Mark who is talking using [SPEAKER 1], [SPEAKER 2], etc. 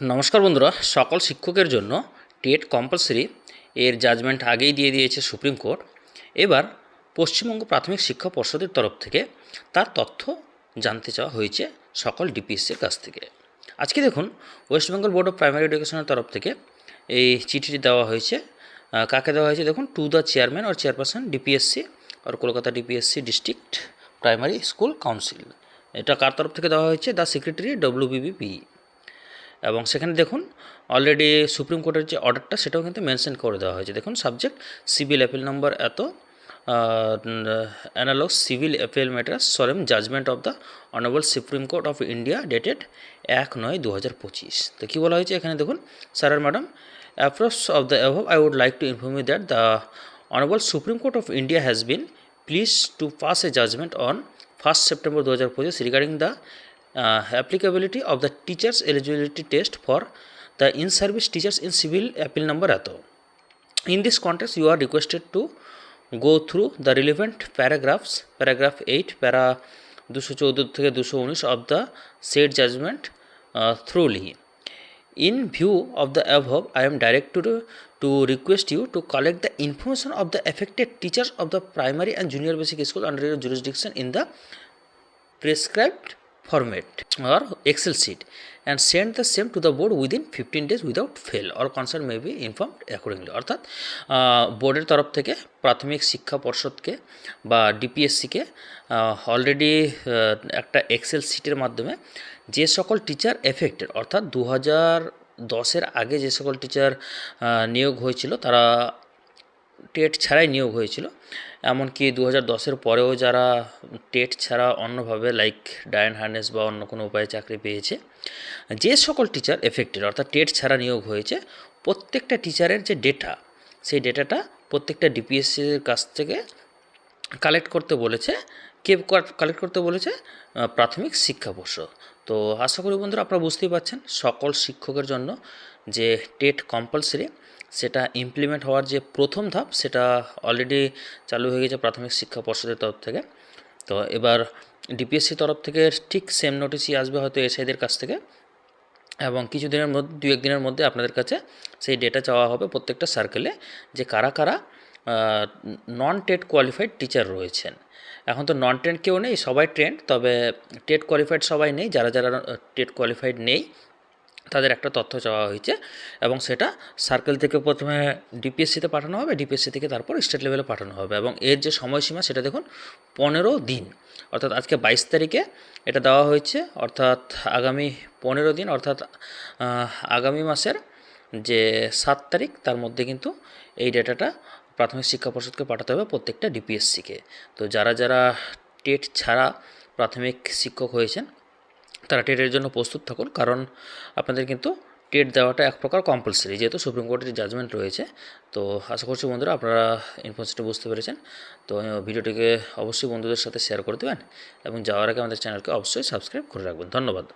[SPEAKER 1] নমস্কার বন্ধুরা, সকল শিক্ষকের জন্য টেট কম্পালসারি এর জাজমেন্ট আগেই দিয়ে দিয়েছে সুপ্রিম কোর্ট। এবার পশ্চিমবঙ্গ প্রাথমিক শিক্ষা পর্ষদের তরফ থেকে তার তথ্য জানতে চাওয়া হয়েছে সকল ডিপিএসসির কাছ থেকে। আজকে দেখুন West Bengal board of primary এডুকেশনের তরফ থেকে এই চিঠিটি দেওয়া হয়েছে। কাকে দেওয়া হয়েছে দেখুন to the chairman or chairperson DPSC R Kolkata DPSC district primary school council এটা কার তরফ থেকে দেওয়া হয়েছে? দ্য সেক্রেটারি ডব্লিউবিবিপি এবং সেখানে দেখুন অলরেডি সুপ্রিম কোর্টের যে অর্ডারটা সেটাও কিন্তু মেনশন করে দেওয়া হয়েছে। দেখুন সাবজেক্ট সিভিল অ্যাপিল নম্বর এত analogue civil appeal matter সরেম judgment of the honourable Supreme Court of India dated এক নয় দু তো কী বলা হয়েছে? এখানে দেখুন sir madam approach of the অ্যাভ I would like to inform you that the honourable Supreme Court of India has been pleased to pass a judgment on first September দু হাজার পঁচিশ regarding the applicability of the teachers eligibility test for the in service teachers in civil appeal number ato in this context you are requested to go through the relevant paragraphs paragraph 8 para দুশো চৌদ্দ থেকে দুশো উনিশ of the said judgment thoroughly In view of the above, I am directed to, to request you to collect the information of the affected teachers of the primary and junior basic school under your jurisdiction in the prescribed format or excel sheet and send the same to the board within 15 days without fail or concern may be informed accordingly অর্থাৎ বোর্ডের তরফ থেকে প্রাথমিক শিক্ষা পর্ষদকে বা ডিপিএসসিকে already একটা Excel শিটের মাধ্যমে যে সকল টিচার এফেক্টেড অর্থাৎ দু হাজার দশের আগে যে সকল টিচার নিয়োগ হয়েছিল তারা টেট ছাড়াই নিয়োগ হয়েছিল। এমনকি দু হাজার দশের পরেও যারা টেট ছাড়া অন্যভাবে লাইক ডায়ন হার্নেস বা অন্য কোনো উপায়ে চাকরি পেয়েছে, যে সকল টিচার এফেক্টেড অর্থাৎ টেট ছাড়া নিয়োগ হয়েছে, প্রত্যেকটা টিচারের যে ডেটা সেই ডেটাটা প্রত্যেকটা ডিপিএসসির কাছ থেকে কালেক্ট করতে বলেছে, কে কালেক্ট করতে বলেছে প্রাথমিক শিক্ষা পর্ষদ তো আশা করি বন্ধুরা আপনারা বুঝতেই পারছেন, সকল শিক্ষকের জন্য যে টেট কম্পালসারি সেটা ইমপ্লিমেন্ট হওয়ার যে প্রথম ধাপ, সেটা অলরেডি চালু হয়ে গেছে প্রাথমিক শিক্ষা পর্ষদের তরফ থেকে। তো এবার ডিপিএসসি তরফ থেকে ঠিক সেম নোটিশই আসবে হয়তো এসআইদের কাছ থেকে। এবং কিছু দিনের মধ্যে, দু এক দিনের মধ্যে আপনাদের কাছে সেই ডেটা চাওয়া হবে প্রত্যেকটা সার্কেলে যে কারা কারা নন টেট কোয়ালিফাইড টিচার রয়েছেন। এখন তো নন টেট কেউ নেই, সবাই ট্রেন্ড তবে টেট কোয়ালিফাইড সবাই নেই, যারা যারা টেট কোয়ালিফাইড নেই তাদের একটা তথ্য চাওয়া হয়েছে এবং সেটা সার্কেল থেকে প্রথমে ডিপিএসসিতে পাঠানো হবে ডিপিএসসি থেকে তারপর স্টেট লেভেলে পাঠানো হবে এবং এর যে সময়সীমা সেটা দেখুন পনেরো দিন। অর্থাৎ আজকে বাইশ তারিখে এটা দেওয়া হয়েছে, অর্থাৎ আগামী পনেরো দিন, অর্থাৎ আগামী মাসের যে সাত তারিখ তার মধ্যে কিন্তু এই ডেটাটা প্রাথমিক শিক্ষা পর্ষদকে পাঠাতে হবে প্রত্যেকটা ডিপিএসসিকে তো যারা যারা টেট ছাড়া প্রাথমিক শিক্ষক হয়েছেন তারা টেটের জন্য প্রস্তুত থাকুন, কারণ আপনাদের কিন্তু টেট দেওয়াটা এক প্রকার কম্পালসারি যেহেতু সুপ্রিম কোর্টের জাজমেন্ট রয়েছে। তো আশা করছি বন্ধুরা আপনারা ইনফরমেশনটা বুঝতে পেরেছেন। তো ভিডিওটিকে অবশ্যই বন্ধুদের সাথে শেয়ার করে দেবেন এবং যাওয়ার আগে আমাদের চ্যানেলকে অবশ্যই সাবস্ক্রাইব করে রাখবেন। ধন্যবাদ।